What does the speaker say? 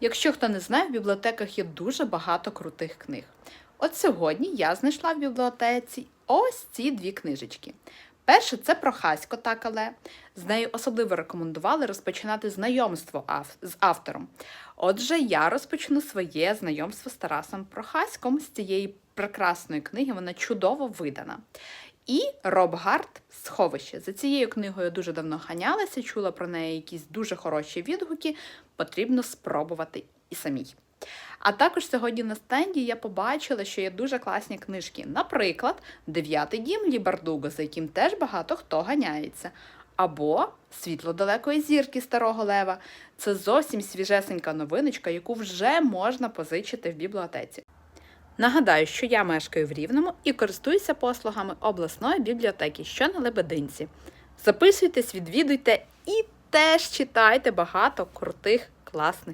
Якщо хто не знає, в бібліотеках є дуже багато крутих книг. От сьогодні я знайшла в бібліотеці ось ці дві книжечки. Перша це Прохасько та Кале. З нею особливо рекомендували розпочинати знайомство з автором. Отже, я розпочну своє знайомство з Тарасом Прохаськом з цієї прекрасної книги. Вона чудово видана. І Роб Гарт Сховище. За цією книгою дуже давно ганялася, чула про неї якісь дуже хороші відгуки. Потрібно спробувати і самій. А також сьогодні на стенді я побачила, що є дуже класні книжки. Наприклад, Дев'ятий дім Лібардуго, за яким теж багато хто ганяється. Або Світло далекої зірки старого лева. Це зовсім свіжесенька новиночка, яку вже можна позичити в бібліотеці. Нагадаю, що я мешкаю в Рівному і користуюся послугами обласної бібліотеки, що на Лебединці. Записуйтесь, відвідуйте і теж читайте багато крутих класних